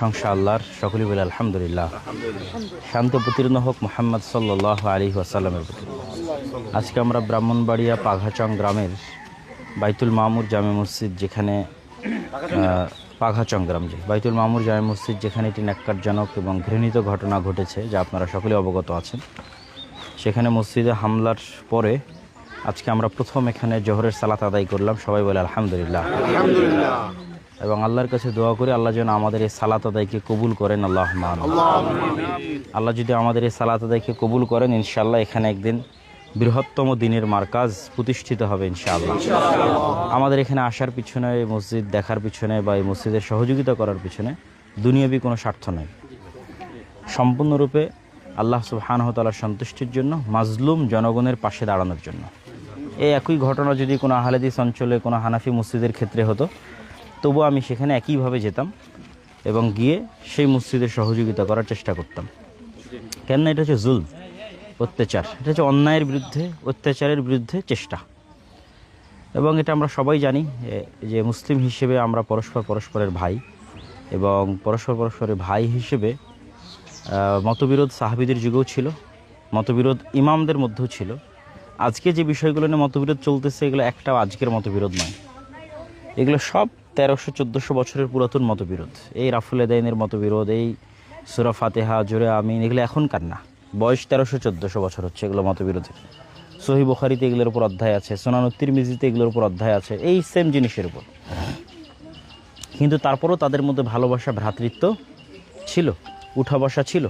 প্রশংসা আল্লাহর, সকলেই বলে আলহামদুলিল্লাহ। শান্ত প্রতীর্ণ হোক মোহাম্মদ সাল্লাহ আলী আসাল্লামের প্রতি। আজকে আমরা ব্রাহ্মণবাড়িয়া পাঘাচং গ্রামের বাইতুল মামুর জামে মসজিদ যেখানে পাঘাচং গ্রাম যে, বাইতুল মামুর জামে মসজিদ যেখানে একটি ন্যাক্কারজনক এবং ঘৃণিত ঘটনা ঘটেছে, যা আপনারা সকলে অবগত আছেন। সেখানে মসজিদে হামলার পরে আজকে আমরা প্রথম এখানে জোহরের সালাত আদায় করলাম, সবাই বলে আলহামদুলিল্লাহ। এবং আল্লাহর কাছে দোয়া করি, আল্লাহ যেন আমাদের এই সালাত আদায়কে কবুল করেন, আল্লাহ আল্লাহ যদি আমাদের এই সালাত আদায়কে কবুল করেন ইনশাল্লাহ এখানে একদিন বৃহত্তম দিনের মার্কাজ প্রতিষ্ঠিত হবে, ইনশাআল্লাহ। আমাদের এখানে আসার পিছনে, এই মসজিদ দেখার পিছনে বা এই মসজিদের সহযোগিতা করার পিছনে দুনিয়াবি কোনো স্বার্থ নেই। সম্পূর্ণরূপে আল্লাহ সুবহানহতালার সন্তুষ্টির জন্য, মাজলুম জনগণের পাশে দাঁড়ানোর জন্য। এই একই ঘটনা যদি কোনো আহলেদিস অঞ্চলে, কোনো হানাফি মসজিদের ক্ষেত্রে হতো তবুও আমি সেখানে একইভাবে যেতাম এবং গিয়ে সেই মসজিদের সহযোগিতা করার চেষ্টা করতাম। কেননা এটা হচ্ছে জুল অত্যাচার। এটা হচ্ছে অন্যায়ের বিরুদ্ধে, অত্যাচারের বিরুদ্ধে চেষ্টা। এবং এটা আমরা সবাই জানি যে মুসলিম হিসেবে আমরা পরস্পর পরস্পরের ভাই এবং পরস্পর পরস্পরের ভাই হিসেবে মতবিরোধ সাহাবিদের যুগেও ছিল, মতবিরোধ ইমামদের মধ্যেও ছিল। আজকে যে বিষয়গুলো নিয়ে মতবিরোধ চলতেছে, এগুলো একটাও আজকের মতবিরোধ নয়। এগুলো সব তেরোশো চোদ্দোশো বছরের পুরাতন মতবিরোধ। এই রাফুল এদাইনের মতবিরোধ, এই সুরা ফাতেহা জোরে আমিন, এগুলো এখনকার না বয়স তেরোশো চোদ্দোশো বছর হচ্ছে এগুলো মতবিরোধের। সহি বখারিতে এগুলোর উপর অধ্যায় আছে সোনানুত্তির মিজিতে এগুলোর উপর অধ্যায় আছে, এই সেম জিনিসের উপর। কিন্তু তারপরও তাদের মধ্যে ভালোবাসা, ভ্রাতৃত্ব ছিল উঠা বসা ছিল।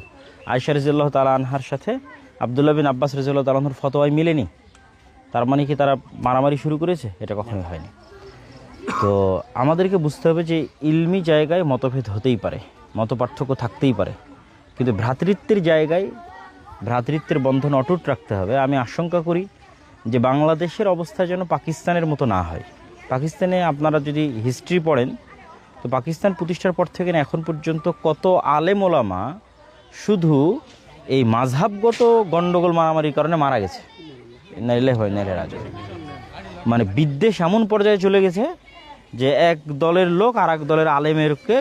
আয়সা রাজিউল্লাহ তালা আনহার সাথে আবদুল্লাহ বিন আব্বাস রাজিউল্লাহ তালাহর ফতোয়ায় মিলেনি। তার মানে কি তারা মারামারি শুরু করেছে? এটা কখনোই হয়নি। তো আমাদেরকে বুঝতে হবে যে ইলমি জায়গায় মতভেদ হতেই পারে মত পার্থক্য থাকতেই পারে। কিন্তু ভ্রাতৃত্বের জায়গায় ভ্রাতৃত্বের বন্ধন অটুট রাখতে হবে। আমি আশঙ্কা করি যে বাংলাদেশের অবস্থা যেন পাকিস্তানের মতো না হয়। পাকিস্তানে আপনারা যদি হিস্ট্রি পড়েন, তো পাকিস্তান প্রতিষ্ঠার পর থেকে এখন পর্যন্ত কত আলেম ওলামা শুধু এই মাঝহাবগত গণ্ডগোল মারামারির কারণে মারা গেছে। নাইলে হয়, নাইলে রাজা। মানে বিদ্বেষ এমন পর্যায়ে চলে গেছে যে এক দলের লোক আর এক দলের আলেমেরকে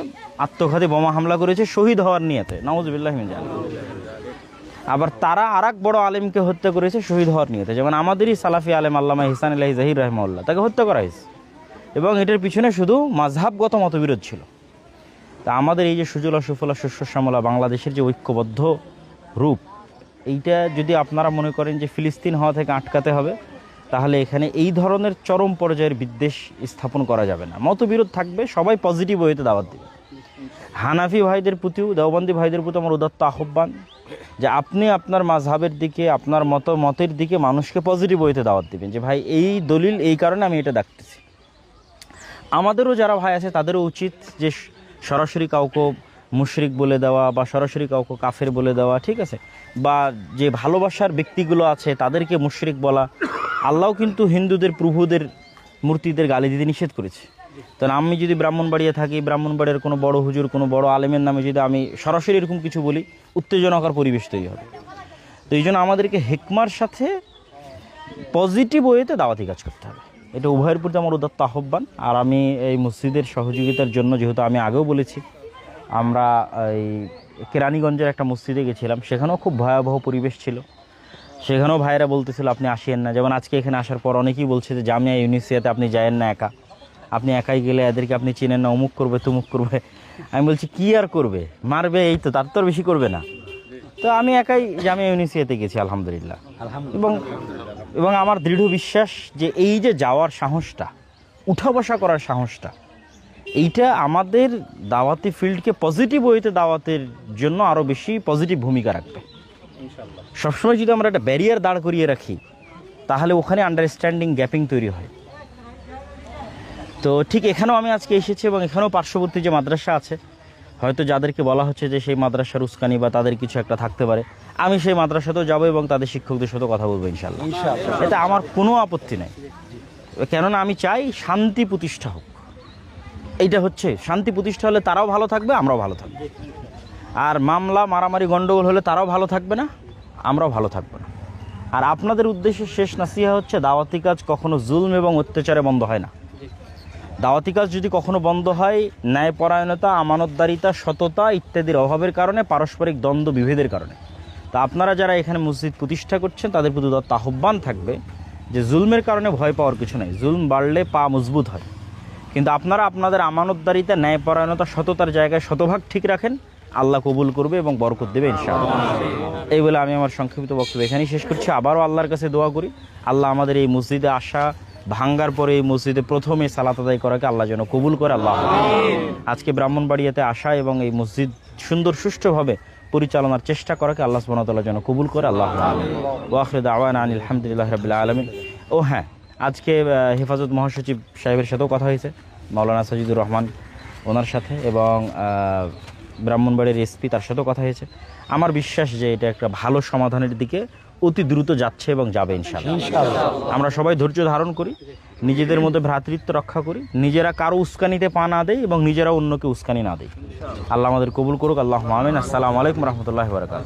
আত্মঘাতী বোমা হামলা করেছে শহীদ হওয়ার নিয়েতে। নওয়াজবিল্লাহ আবার তারা আর এক বড় আলেমকে হত্যা করেছে শহীদ হওয়ার নিয়েতে। যেমন আমাদেরই সালাফি আলেম আল্লামা হিসান আল্লাহ জাহির রহমাল্লাহ তাকে হত্যা করা হয়েছে। এবং এটার পিছনে শুধু মাঝহাবগত মতবিরোধ ছিল। তা আমাদের এই যে সুজলা সুফলা শস্য শ্যামলা বাংলাদেশের যে ঐক্যবদ্ধ রূপ, এইটা যদি আপনারা মনে করেন যে ফিলিস্তিন হওয়া থেকে আটকাতে হবে তাহলে এখানে এই ধরনের চরম পর্যায়ের বিদ্বেষ স্থাপন করা যাবে না। মতবিরোধ থাকবে, সবাই পজিটিভ ওয়েতে দাওয়াত দেবে। হানাফি ভাইদের প্রতিও, দেওবন্দি ভাইদের প্রতি আমার উদাত্ত আহ্বান যে আপনি আপনার মাঝহাবের দিকে, আপনার মত, মতের দিকে মানুষকে পজিটিভ ওয়েতে দাওয়াত দিবেন যে, ভাই, এই দলিল, এই কারণে আমি এটা দেখতেছি আমাদেরও যারা ভাই আছে, তাদেরও উচিত যে সরাসরি কাউকে মুশরিক বলে দেওয়া বা সরাসরি কাউকে কাফের বলে দেওয়া, ঠিক আছে? বা যে ভালোবাসার ব্যক্তিগুলো আছে, তাদেরকে মুশরিক বলা আল্লাহ কিন্তু হিন্দুদের প্রভুদের মূর্তিদের গালি দিতে নিষেধ করেছে। তো আমি যদি ব্রাহ্মণবাড়িয়া থাকি, ব্রাহ্মণবাড়িয়ার কোনো বড় হুজুর, কোনো বড় আলেমের নামে যদি আমি সরাসরি এরকম কিছু বলি, উত্তেজনকার পরিবেশ তৈরি হবে। তো এই জন্য আমাদেরকে হেকমার সাথে পজিটিভ ওয়েতে দাওয়াতি কাজ করতে হবে। এটা উভয়ের প্রতি আমার উদাত্ত আহ্বান। আর আমি এই মসজিদের সহযোগিতার জন্য যেহেতু আমি আগেও বলেছি, আমরা এই কেরানীগঞ্জের একটা মসজিদে গেছিলাম, সেখানেও খুব ভয়াবহ পরিবেশ ছিল। সেখানেও ভাইয়েরা বলতেছিল আপনি আসিয়েন না। যেমন আজকে এখানে আসার পর অনেকেই বলছে যে জামিয়া ইউনিভার্সিটিতে আপনি যায়েন না একা। আপনি একাই গেলে এদেরকে আপনি চিনেন না অমুক করবে তুমুক করবে। আমি বলছি কি আর করবে? মারবে এই তো তার তো আর বেশি করবে না। তো আমি একাই জামিয়া ইউনিভার্সিটিতে গেছি আলহামদুলিল্লাহ। এবং এবং আমার দৃঢ় বিশ্বাস যে এই যে যাওয়ার সাহসটা উঠা বসা করার সাহসটা এইটা আমাদের দাওয়াতি ফিল্ডকে পজিটিভ ওয়েতে দাওয়াতের জন্য আরও বেশি পজিটিভ ভূমিকা রাখবে। সবসময় যদি আমরা একটা ব্যারিয়ার দাঁড় করিয়ে রাখি তাহলে ওখানে আন্ডারস্ট্যান্ডিং গ্যাপিং তৈরি হয়। তো ঠিক এখানেও আমি আজকে এসেছি এবং এখানেও পার্শ্ববর্তী যে মাদ্রাসা আছে হয়তো যাদেরকে বলা হচ্ছে যে সেই মাদ্রাসার উস্কানি বা তাদের কিছু একটা থাকতে পারে আমি সেই মাদ্রাসাতেও যাব এবং তাদের শিক্ষকদের সাথে কথা বলব ইনশাল্লাহ এতে আমার কোনো আপত্তি নাই। কেননা আমি চাই শান্তি প্রতিষ্ঠা হোক। এইটা হচ্ছে শান্তি প্রতিষ্ঠা হলে তারাও ভালো থাকবে আমরাও ভালো থাকব। আর মামলা, মারামারি গণ্ডগোল হলে তারাও ভালো থাকবে না, আমরাও ভালো থাকব না। আর আপনাদের উদ্দেশ্যে শেষ নাসিহা হচ্ছে, দাওয়াতি কাজ কখনো জুলম এবং অত্যাচারে বন্ধ হয় না। দাওয়াতি কাজ যদি কখনো বন্ধ হয়, ন্যায়পরায়ণতা, আমানতদারিতা, সততা ইত্যাদির অভাবের কারণে, পারস্পরিক দ্বন্দ্ব বিভেদের কারণে। তা আপনারা যারা এখানে মসজিদ প্রতিষ্ঠা করছেন, তাদের প্রতি দত্ত আহ্বান থাকবে যে জুলমের কারণে ভয় পাওয়ার কিছু নেই। জুলম বাড়লে পা মজবুত হয়। কিন্তু আপনারা আপনাদের আমানতদারিতা, ন্যায়পরায়ণতা, সততার জায়গায় শতভাগ ঠিক রাখেন। আল্লাহ কবুল করবে এবং বরকত দেবে, ইনশাআল্লাহ। এই বলে আমি আমার সংক্ষিপ্ত বক্তব্য এখানেই শেষ করছি। আবারও আল্লাহর কাছে দোয়া করি। আল্লাহ আমাদের এই মসজিদে আসা, ভাঙ্গার পরে এই মসজিদে প্রথমে সালাত আদায় করাকে আল্লাহ যেন কবুল করে, আল্লাহ আজকে ব্রাহ্মণবাড়িয়াতে আসা এবং এই মসজিদ সুন্দর সুষ্ঠুভাবে পরিচালনার চেষ্টা করাকে আল্লাহ সুবহানাহু যেন কবুল করে, আল্লাহ ওয়াখরে দাওয়ান আনিল আলহামদুলিল্লাহ রাবিল্লা আলমিন। ও হ্যাঁ আজকে হেফাজত মহাসচিব সাহেবের সাথেও কথা হয়েছে। মাওলানা সাজিদুর রহমান ওনার সাথে এবং ব্রাহ্মণবাড়ির এসপি তার সাথেও কথা হয়েছে। আমার বিশ্বাস যে এটা একটা ভালো সমাধানের দিকে অতি দ্রুত যাচ্ছে এবং যাবে ইনশাল্লাহ আমরা সবাই ধৈর্য ধারণ করি নিজেদের মধ্যে ভ্রাতৃত্ব রক্ষা করি নিজেরা কারও উস্কানিতে পা না দেয় এবং নিজেরা অন্যকে উস্কানি না দেয় আল্লাহ আমাদের কবুল করুক আল্লাহ মামিন আসসালামু আলাইকুম রহমতুল্লাহ বারকাত